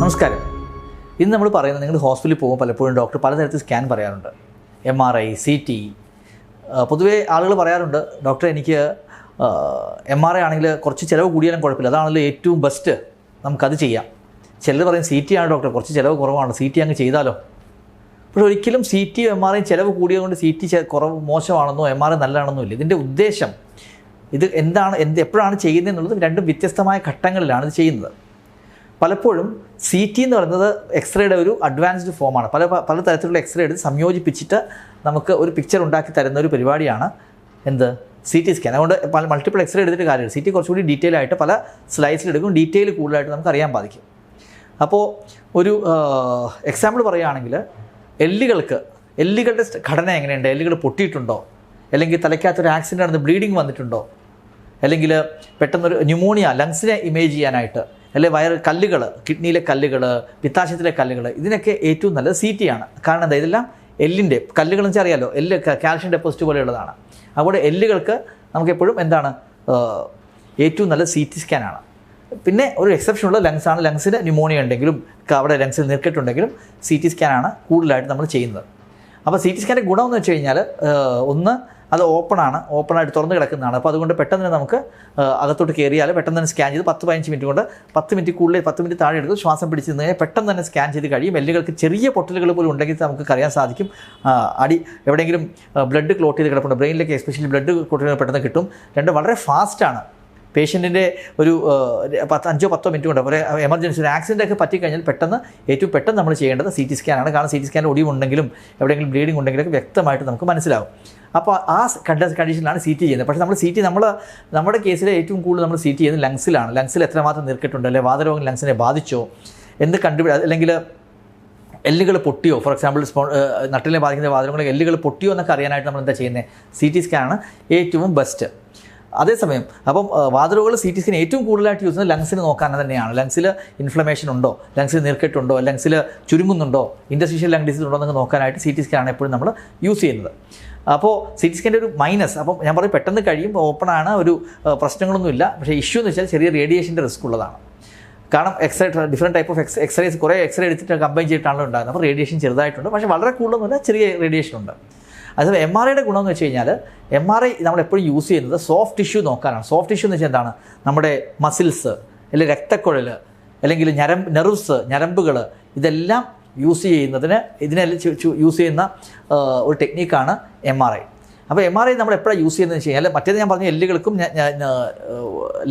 നമസ്കാരം. ഇന്ന് നമ്മൾ പറയുന്നത് നിങ്ങൾ ഹോസ്പിറ്റലിൽ പോകുമ്പോൾ പലപ്പോഴും ഡോക്ടർ പലതരത്തിൽ സ്കാൻ പറയാറുണ്ട്. M R I C T പൊതുവേ ആളുകൾ പറയാറുണ്ട് ഡോക്ടർ എനിക്ക് എം ആർ ഐ ആണെങ്കിൽ കുറച്ച് ചിലവ് കൂടിയാലും കുഴപ്പമില്ല. അതാണല്ലോ ഏറ്റവും ബെസ്റ്റ് നമുക്കത് ചെയ്യാം. ചിലർ പറയും സി ടി ആണ് ഡോക്ടർ കുറച്ച് ചിലവ് കുറവാണ്. സി ടി അങ്ങ് ചെയ്താലോ? പക്ഷേ ഒരിക്കലും C T M R I ചിലവ് കൂടിയതുകൊണ്ട് സി ടി കുറവ് മോശമാണെന്നോ എം ആർ ഐ നല്ലതാണെന്നോ ഇല്ല. ഇതിന്റെ ഉദ്ദേശം ഇത് എന്താണ് എന്ത് എപ്പോഴാണ് ചെയ്യുന്നത് എന്നുള്ളത് രണ്ടും വ്യത്യസ്തമായ ഘട്ടങ്ങളിലാണ് ഇത് ചെയ്യുന്നത്. പലപ്പോഴും സി ടി എന്ന് പറയുന്നത് എക്സ്റേയുടെ ഒരു അഡ്വാൻസ്ഡ് ഫോമാണ് പല പല തരത്തിലുള്ള എക്സ്റേ എടുത്ത് സംയോജിപ്പിച്ചിട്ട് നമുക്ക് ഒരു പിക്ചർ ഉണ്ടാക്കി തരുന്ന ഒരു പരിപാടിയാണ് എന്ത്? സി ടി സ്കാൻ അതുകൊണ്ട് പല മൾട്ടിപ്പിൾ എക്സ്റേ എടുത്തിട്ട് കാര്യമില്ല. സി ടി കുറച്ചുകൂടി ഡീറ്റെയിൽ ആയിട്ട് പല സ്ലൈസിലെടുക്കും ഡീറ്റെയിൽ കൂടുതലായിട്ട് നമുക്ക് അറിയാൻ സാധിക്കും അപ്പോൾ ഒരു എക്സാമ്പിൾ പറയുകയാണെങ്കിൽ എല്ലുകൾക്ക് എല്ലുകളുടെ ഘടന എങ്ങനെയുണ്ട്? എല്ലുകൾ പൊട്ടിയിട്ടുണ്ടോ? അല്ലെങ്കിൽ തലയ്ക്കകത്തൊരു ആക്സിഡന്റ് നടന്ന് ബ്ലീഡിങ് വന്നിട്ടുണ്ടോ? അല്ലെങ്കിൽ പെട്ടെന്നൊരു ന്യൂമോണിയ ലങ്സിനെ ഇമേജ് ചെയ്യാനായിട്ട് അല്ലെങ്കിൽ വയറ് കല്ലുകൾ കിഡ്നിയിലെ കല്ലുകൾ പിത്താശയത്തിലെ കല്ലുകൾ ഇതിനൊക്കെ ഏറ്റവും നല്ലത് സി ടി ആണ്. കാരണം എന്താ? ഇതെല്ലാം എല്ലിന്റെ കല്ലുകൾ എന്ന് വെച്ചാൽ അറിയാലോ എല്ല് കാൽഷ്യം ഡെപ്പോസിറ്റ് പോലെയുള്ളതാണ്. അതുകൊണ്ട് എല്ലുകൾക്ക് നമുക്കെപ്പോഴും എന്താണ് ഏറ്റവും നല്ല സി ടി സ്കാനാണ് പിന്നെ ഒരു എക്സെപ്ഷൻ ഉള്ള ലങ്സ് ആണ്. ലങ്സിന് ന്യൂമോണിയ ഉണ്ടെങ്കിലും അവിടെ ലങ്സിൽ നീർക്കെട്ടുണ്ടെങ്കിലും സി ടി സ്കാനാണ് കൂടുതലായിട്ട് നമ്മൾ ചെയ്യുന്നത്. അപ്പോൾ സി ടി സ്കാന്റെ ഗുണമെന്ന് വെച്ച് കഴിഞ്ഞാൽ ഒന്ന് അത് ഓപ്പണാണ് ഓപ്പണായിട്ട് തുറന്ന് കിടക്കുന്നതാണ്. അപ്പോൾ അതുകൊണ്ട് പെട്ടെന്ന് തന്നെ നമുക്ക് അകത്തോട്ട് കയറിയാൽ പെട്ടെന്ന് തന്നെ സ്കാൻ ചെയ്ത് പത്ത് പതിനഞ്ച് മിനിറ്റ് കൊണ്ട് പത്ത് മിനിറ്റ് കൂടുതൽ പത്ത് മിനിറ്റ് താഴെ എടുത്ത് ശ്വാസം പിടിച്ച് നിന്ന് പെട്ടെന്ന് തന്നെ സ്കാൻ ചെയ്ത് കഴിയും. എല്ലുകൾക്ക് ചെറിയ പൊട്ടലുകൾ പോലും ഉണ്ടെങ്കിൽ നമുക്ക് അറിയാൻ സാധിക്കും. അടി എവിടെയെങ്കിലും ബ്ലഡ് ക്ലോട്ട് ചെയ്ത് കിടപ്പുണ്ട്. ബ്രെയിനിലേക്ക് എസ്പെഷ്യലി ബ്ലഡ് ക്ലോട്ട് പെട്ടെന്ന് കിട്ടും. രണ്ട് വളരെ ഫാസ്റ്റാണ് പേഷ്യന്റിന്റെ ഒരു പത്ത് അഞ്ചോ പത്തോ മിനിറ്റ് കൊണ്ട് ഒരു എമർജൻസി ഒരു ആക്സിഡന്റ് ഒക്കെ പറ്റിക്കഴിഞ്ഞാൽ പെട്ടെന്ന് ഏറ്റവും പെട്ടെന്ന് നമ്മൾ ചെയ്യേണ്ടത് സി ടി സ്കാനാണ് കാരണം സി ടി സ്കാനിൽ ഒടിവുണ്ടെങ്കിലും എവിടെയെങ്കിലും ബ്ലീഡിംഗ് ഉണ്ടെങ്കിലൊക്കെ വ്യക്തമായിട്ട് നമുക്ക് മനസ്സിലാവും. അപ്പോൾ ആ കണ്ട കണ്ടീഷനിലാണ് സി ടി ചെയ്യുന്നത്. പക്ഷേ നമ്മൾ സി ടി നമ്മൾ നമ്മുടെ കേസിൽ ഏറ്റവും കൂടുതൽ നമ്മൾ സി ടി ചെയ്യുന്നത് ലങ്സിലാണ് ലങ്സിൽ എത്രമാത്രം നീർക്കെട്ടുണ്ട്? അല്ലെങ്കിൽ വാതരോഗം ലങ്സിനെ ബാധിച്ചോ? എന്ത് കണ്ടുപിടി അല്ലെങ്കിൽ എല്ലുകൾ പൊട്ടിയോ? ഫോർ എക്സാമ്പിൾ സ്പോ നട്ടിലെ ബാധിക്കുന്ന വാതകങ്ങൾ എല്ലുകൾ പൊട്ടിയോ എന്നൊക്കെ അറിയാനായിട്ട് നമ്മൾ എന്താ ചെയ്യുന്നത്? സി ടി സ്കാനാണ് ഏറ്റവും ബെസ്റ്റ് അതേസമയം അപ്പം വാതിലുകൾ സി ടി സ്കാൻ ഏറ്റവും കൂടുതലായിട്ട് യൂസ് ചെയ്യുന്നത് ലങ്സിന് നോക്കാൻ തന്നെയാണ്. ലങ്സിൽ ഇൻഫ്ലമേഷൻ ഉണ്ടോ? ലങ്സിൽ നീർക്കെട്ടുണ്ടോ? ലങ്സിൽ ചുരുങ്ങുന്നുണ്ടോ? ഇൻഡസ്ട്രീഷ്യൽ ലങ് ഡിസീസ് ഉണ്ടോ എന്നൊക്കെ നോക്കാനായിട്ട് സി ടി സ്കാനാണ് എപ്പോഴും നമ്മൾ യൂസ് ചെയ്യുന്നത്. അപ്പോൾ സി ടി സ്കാന്റെ ഒരു മൈനസ് അപ്പം ഞാൻ പറയും പെട്ടെന്ന് കഴിയും ഓപ്പണാണ് ഒരു പ്രശ്നങ്ങളൊന്നുമില്ല പക്ഷേ ഇഷ്യൂ എന്ന് വെച്ചാൽ ചെറിയ റേഡിയേഷന്റെ റിസ്ക് ഉള്ളതാണ്. കാരണം x-ray different type of x x-rays കുറേ എക്സ്റേ എടുത്തിട്ട് കമ്പൈൻ ചെയ്തിട്ടാണല്ലോ ഉണ്ടാകുന്നത് അപ്പോൾ റേഡിയേഷൻ ചെറുതായിട്ടുണ്ട്. പക്ഷേ വളരെ കൂടുതലൊന്നുമില്ല ചെറിയ റേഡിയേഷൻ ഉണ്ട്. അതേസമയം എം ആർ ഐയുടെ ഗുണമെന്ന് വെച്ച് കഴിഞ്ഞാൽ എം ആർ ഐ നമ്മൾ എപ്പോഴും യൂസ് ചെയ്യുന്നത് സോഫ്റ്റ് ടിഷ്യൂ നോക്കാനാണ്. സോഫ്റ്റ് ടിഷ്യൂ എന്ന് വെച്ചാൽ എന്താണ്? നമ്മുടെ മസിൽസ് അല്ലെങ്കിൽ രക്തക്കുഴൽ അല്ലെങ്കിൽ ഞരമ്പ് നെർവ്സ് ഞരമ്പുകൾ ഇതെല്ലാം യൂസ് ചെയ്യുന്നതിന് ഇതിനെല്ലാം യൂസ് ചെയ്യുന്ന ഒരു ടെക്നീക്കാണ് എം ആർ ഐ അപ്പോൾ എം ആർ ഐ നമ്മൾ എപ്പോഴാണ് യൂസ് ചെയ്യുന്നത് വെച്ച് കഴിഞ്ഞാൽ മറ്റേത് ഞാൻ പറഞ്ഞ എല്ലുകൾക്കും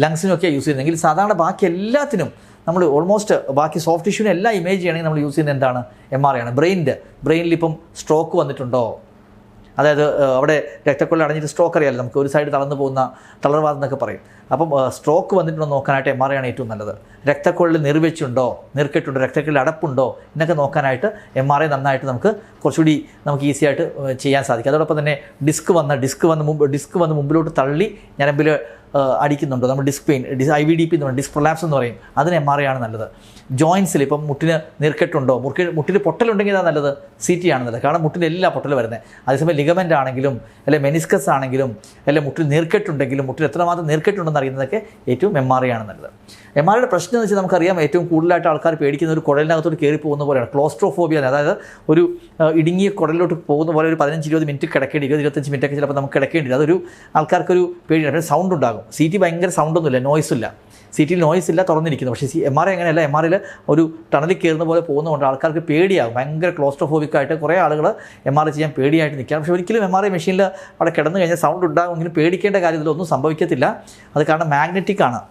ലങ്സിനൊക്കെയാണ് യൂസ് ചെയ്യുന്നതെങ്കിൽ സാധാരണ ബാക്കി എല്ലാത്തിനും നമ്മൾ ഓൾമോസ്റ്റ് ബാക്കി സോഫ്റ്റ് ടിഷ്യൂവിനെ എല്ലാം ഇമേജ് ചെയ്യണമെങ്കിൽ നമ്മൾ യൂസ് ചെയ്യുന്നത് എന്താണ്? എം ആർ ഐ ആണ്. ബ്രെയിനിന്റെ ബ്രെയിനിൽ ഇപ്പം സ്ട്രോക്ക് വന്നിട്ടുണ്ടോ? അതായത് അവിടെ രക്തക്കൊള്ള അടഞ്ഞിട്ട് സ്ട്രോക്ക് അറിയാമല്ലോ നമുക്ക്. ഒരു സൈഡ് തളർന്നു പോകുന്ന തളർവാദം എന്നൊക്കെ പറയും. അപ്പം സ്ട്രോക്ക് വന്നിട്ടുണ്ടോ നോക്കാനായിട്ട് എം ആർ ഐ ആണ് ഏറ്റവും നല്ലത്. രക്തക്കൊള്ളിൽ നിർവെച്ചുണ്ടോ നീർക്കെട്ടുണ്ടോ. രക്തക്കൊള്ളിൽ അടപ്പുണ്ടോ? എന്നൊക്കെ നോക്കാനായിട്ട് എം ആർ ഐ നന്നായിട്ട് നമുക്ക് കുറച്ചുകൂടി നമുക്ക് ഈസി ആയിട്ട് ചെയ്യാൻ സാധിക്കും. അതോടൊപ്പം തന്നെ ഡിസ്ക് വന്ന ഡിസ്ക് വന്ന് മുമ്പ് ഡിസ്ക് വന്ന് മുമ്പിലോട്ട് തള്ളി ഞരമ്പിൽ അടിക്കുന്നുണ്ടോ. നമ്മൾ disc pain I V D P എന്ന് പറയും ഡിസ്ക് പ്രൊലാപ്സ് എന്ന് പറയും. അതിന് എം ആർ ഐ ആണ് നല്ലത്. ജോയിൻസിൽ ഇപ്പം മുട്ടിന് നീർക്കെട്ടുണ്ടോ? മുട്ടി മുട്ടിന് പൊട്ടലുണ്ടെങ്കിൽ അതാണ് നല്ലത്. സി ടി ആണ് നല്ലത്. കാരണം മുട്ടിന് എല്ലാ പൊട്ടലും വരുന്നത് അതേസമയം ലിഗമെന്റ് ആണെങ്കിലും അല്ലെങ്കിൽ മെനിസ്കസ് ആണെങ്കിലും അല്ലെങ്കിൽ മുട്ടിൽ നീർക്കെട്ടുണ്ടെങ്കിലും മുട്ടിൽ എത്രമാത്രം നീർക്കെട്ടുണ്ടെന്ന് അറിയുന്നതൊക്കെ ഏറ്റവും എം ആർ ഐ ആണ് നല്ലത്. എം ആർ ഐയുടെ പ്രശ്നം എന്ന് വെച്ചാൽ നമുക്കറിയാം ഏറ്റവും കൂടുതലായിട്ട് ആൾക്കാർ പേടിക്കുന്ന ഒരു കുടലിനകത്തോട്ട് കയറി പോകുന്ന പോലെയാണ്. ക്ലോസ്ട്രോഫോബിയ അതായത് ഒരു ഇടുങ്ങിയ കുടലിലോട്ട് പോകുന്ന പോലെ ഒരു പതിനഞ്ച് ഇരുപത് മിനിറ്റ് കിടക്കേണ്ടി ഇരുപത് ഇരുപത്തഞ്ച് മിനിറ്റൊക്കെ ചിലപ്പോൾ നമുക്ക് കിടക്കേണ്ടി അതൊരു ആൾക്കാർക്കൊരു പേടിയാണ്. പിന്നെ സൗണ്ട് ഉണ്ടാകും. സീറ്റ് ഭയങ്കര സൗണ്ടൊന്നുമില്ല നോയ്സ് ഇല്ല. സി ടിയിൽ നോയ്സ് ഇല്ല തുറന്നിരിക്കുന്നു. പക്ഷേ സി എം ആർ എങ്ങനെയല്ല എം ആറിൽ ഒരു ടണലിൽ കയറുന്ന പോലെ പോകുന്നതുകൊണ്ട് ആൾക്കാർക്ക് പേടിയാകും. ഭയങ്കര ക്ലോസ്ട്രോഫോബിക് ആയിട്ട് കുറേ ആളുകൾ എം ആർ ചെയ്യാൻ പേടിയായിട്ട് നിൽക്കാം പക്ഷേ ഒരിക്കലും എം ആർ ഐ മെഷീനിൽ അവിടെ കിടന്നു കഴിഞ്ഞാൽ സൗണ്ട് ഉണ്ടാകുമെങ്കിലും പേടിക്കേണ്ട കാര്യത്തിലൊന്നും സംഭവിക്കത്തില്ല. അത് കാരണം മാഗ്നറ്റിക് ആണ്.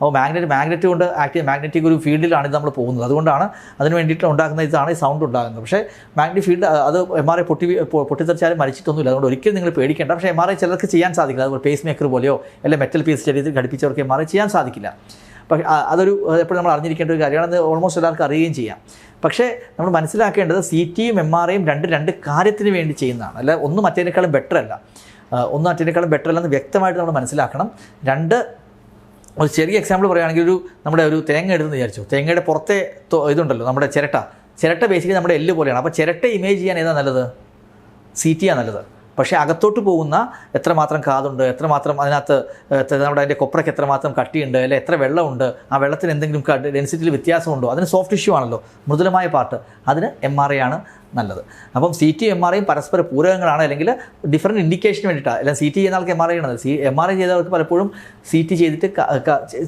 അപ്പോൾ മാഗ്നറ്റ് മാഗ്നറ്റ് കൊണ്ട് ആക്റ്റീവ് മാഗ്നറ്റിക് ഒരു ഫീൽഡിലാണ് ഇത് നമ്മൾ പോകുന്നത്. അതുകൊണ്ടാണ് അതിന് വേണ്ടിയിട്ട് ഉണ്ടാക്കുന്ന ഇതാണ് ഈ സൗണ്ട് ഉണ്ടാകുന്നത്. പക്ഷേ മാഗ്നറ്റിക് ഫീൽഡ് അത് എം ആർ ഐ പൊട്ടി പൊട്ടിത്തെറിച്ചാലും മരിച്ചിട്ടൊന്നുമില്ല. അതുകൊണ്ട് ഒരിക്കലും നിങ്ങൾ പേടിക്കേണ്ട. പക്ഷേ എം ആർ ഐ ചിലർക്ക് ചെയ്യാൻ സാധിക്കില്ല. അതുപോലെ പേസ് മേക്കർ പോലെയോ അല്ലെങ്കിൽ മെറ്റൽ പീസ് ശരീരത്തിൽ ഘടിപ്പിച്ചവർക്ക് എം ആർ ഐ ചെയ്യാൻ സാധിക്കില്ല. പക്ഷേ അതൊരു എപ്പോഴും നമ്മൾ അറിഞ്ഞിരിക്കേണ്ട ഒരു കാര്യമാണ് ഓൾമോസ്റ്റ് എല്ലാവർക്കും അറിയുകയും ചെയ്യാം. പക്ഷേ നമ്മൾ മനസ്സിലാക്കേണ്ടത് സി ടിയും എം ആർ ഐയും രണ്ട് രണ്ട് കാര്യത്തിന് വേണ്ടി ചെയ്യുന്നതാണ്. അല്ല ഒന്ന് മറ്റേതിനേക്കാളും ബെറ്റർ അല്ല. ഒന്ന് മറ്റേതിനേക്കാളും ബെറ്റർ അല്ലെന്ന് വ്യക്തമായിട്ട് നമ്മൾ മനസ്സിലാക്കണം. രണ്ട് ഒരു ചെറിയ എക്സാമ്പിൾ പറയുകയാണെങ്കിൽ ഒരു നമ്മുടെ ഒരു തേങ്ങ എടുത്തെന്ന് വിചാരിച്ചു. തേങ്ങയുടെ പുറത്തെ ഇതുണ്ടല്ലോ നമ്മുടെ ചിരട്ട. ചിരട്ട ബേസിക്കലി നമ്മുടെ എല്ല് പോലെയാണ്. അപ്പോൾ ചിരട്ട ഇമേജ് ചെയ്യാൻ ഏതാ നല്ലത്? സി ടി ആണ് നല്ലത്. പക്ഷേ അകത്തോട്ട് പോകുന്ന എത്രമാത്രം കാതുണ്ട് എത്രമാത്രം അതിനകത്ത് നമ്മുടെ അതിന്റെ കൊപ്രയ്ക്ക് എത്രമാത്രം കട്ടിയുണ്ട് അല്ലെ എത്ര വെള്ളമുണ്ട് ആ വെള്ളത്തിന് എന്തെങ്കിലും ഡെൻസിറ്റിയിൽ വ്യത്യാസമുണ്ടോ? അതിന് സോഫ്റ്റ് ഇഷ്യൂ ആണല്ലോ മൃദുലമായ പാർട്ട് അതിന് എം ആർ ഐ ആണ്. നല്ലത്. അപ്പം സി ടി എം ആർ ഐയും പരസ്പര പൂരകങ്ങളാണ് അല്ലെങ്കിൽ ഡിഫറന്റ് ഇൻഡിക്കേഷന് വേണ്ടിയിട്ടാണ് അല്ലെങ്കിൽ സി ടി ചെയ്യുന്ന ആൾക്ക് എം ആർ ഐ ആണ് സി എം ആർ ഐ ചെയ്തവർക്ക് പലപ്പോഴും സി ടി ചെയ്തിട്ട്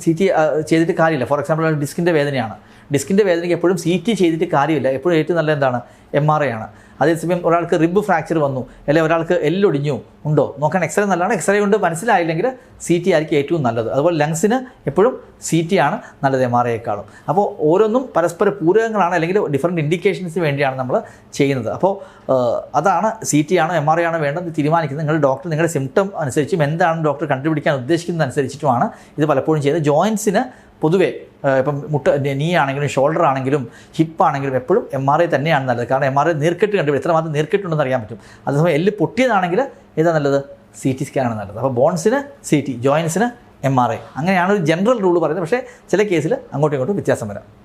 സി ടി ചെയ്തിട്ട് കാര്യമില്ല. ഫോർ എക്സാമ്പിൾ ഡിസ്കിന്റെ വേദനയാണ്. ഡിസ്കിന്റെ വേദനയ്ക്ക് എപ്പോഴും സി ടി ചെയ്തിട്ട് കാര്യമില്ല. എപ്പോഴും ഏറ്റവും നല്ല എന്താണ്? എം ആർ ഐ ആണ്. അതേസമയം ഒരാൾക്ക് റിബ് ഫ്രാക്ചർ വന്നു അല്ലെങ്കിൽ ഒരാൾക്ക് എല്ലൊടിഞ്ഞു ഉണ്ടോ? നോക്കാൻ എക്സ്റേ നല്ലതാണ്. എക്സ്റേ കൊണ്ട് മനസ്സിലായില്ലെങ്കിൽ സി ടി ആയിരിക്കും ഏറ്റവും നല്ലത്. അതുപോലെ ലങ്സിന് എപ്പോഴും സി ടി ആണ് നല്ലത് എം ആർ ഐയേക്കാളും അപ്പോൾ ഓരോന്നും പരസ്പര പൂരകങ്ങളാണ് അല്ലെങ്കിൽ ഡിഫറെന്റ് ഇൻഡിക്കേഷൻസിന് വേണ്ടിയാണ് നമ്മൾ ചെയ്യുന്നത്. അപ്പോൾ അതാണ് സി ടി ആണോ എം ആർ ഐ ആണോ വേണ്ടത് തീരുമാനിക്കുന്നത്. നിങ്ങൾ ഡോക്ടർ നിങ്ങളുടെ സിംറ്റം അനുസരിച്ചും എന്താണ് ഡോക്ടർ കണ്ടുപിടിക്കാൻ ഉദ്ദേശിക്കുന്നത് അനുസരിച്ചിട്ടുമാണ് ഇത് പലപ്പോഴും ചെയ്യുന്നത്. ജോയിൻസിന് പൊതുവേ ഇപ്പം മുട്ട നീ ആണെങ്കിലും ഷോൾഡർ ആണെങ്കിലും ഹിപ്പ് ആണെങ്കിലും എപ്പോഴും എം ആർ ഐ തന്നെയാണ് നല്ലത്. കാരണം എം ആർ ഐ നീർക്കെട്ട് കണ്ടുപിടി എത്രമാത്രം നീർക്കിട്ടുണ്ടെന്ന് അറിയാൻ പറ്റും. അതേസമയം എല്ല് പൊട്ടിയതാണെങ്കിൽ ഏതാ നല്ലത്? സി ടി സ്കാനാണ് നല്ലത്. അപ്പോൾ ബോൺസിന് സി ടി ജോയിൻസിന് എം ആർ ഐ അങ്ങനെയാണ് ഒരു ജനറൽ റൂൾ പറയുന്നത്. പക്ഷേ ചില കേസിൽ അങ്ങോട്ടും ഇങ്ങോട്ടും വ്യത്യാസം വരാം.